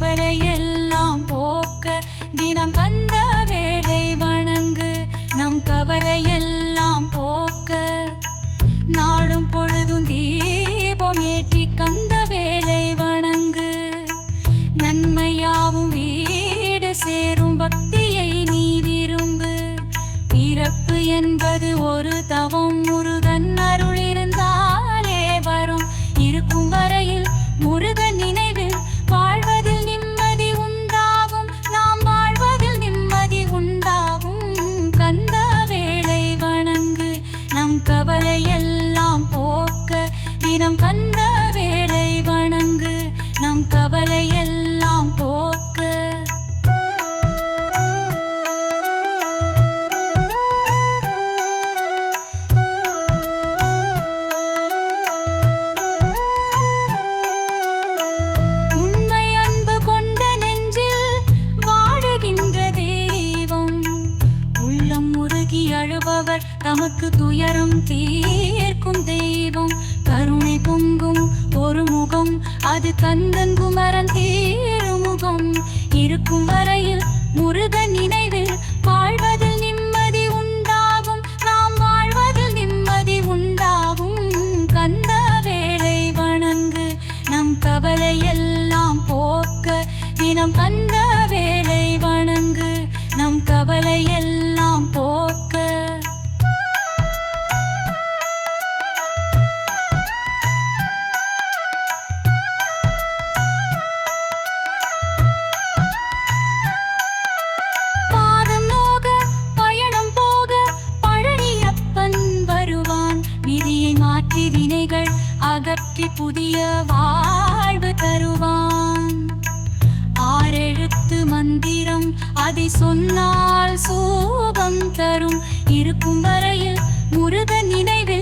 அவரை எல்லாம் போக்க தினம் கந்த வேலை வணங்கு. நம் கவலையெல்லாம் போக்க. நாடும் பொழுதும் தீபம் ஏற்றி கந்த வேலை வணங்கு. நன்மையாவும் வீடு சேரும் பக்தியை நீ விரும்பு. பிறப்பு என்பது ஒரு தவம் முருகன் அருள் தினம் கந்த வேளை வணங்கு நம் கவலையெல்லாம் போக்க. உண்மை அன்பு கொண்ட நெஞ்சில் வாழுகின்ற தெய்வம் உள்ளம் உருகி அழுபவர் தமக்கு துயரம் தீர்க்கும் தெய்வம். கருணை பொங்கும் ஒரு முகம். அது கந்தன் குமரன் தீருமுகம் இருக்கும் வரையில் முருகன் நினைவில் வாழ்வதில் நிம்மதி உண்டாகும். நாம் வாழ்வதில் நிம்மதி உண்டாகும். கந்த வேளை வணங்கு நம் கவலையெல்லாம் போக்க. தினம் கந்த வேளை வணங்கு நம் கவலை அகற்றி புதிய வாழ்வு தருவான். ஆறெழுத்து மந்திரம் அதை சொன்னால் சோபம் தரும். இருக்கும் வரையில் முருகன் நினைவே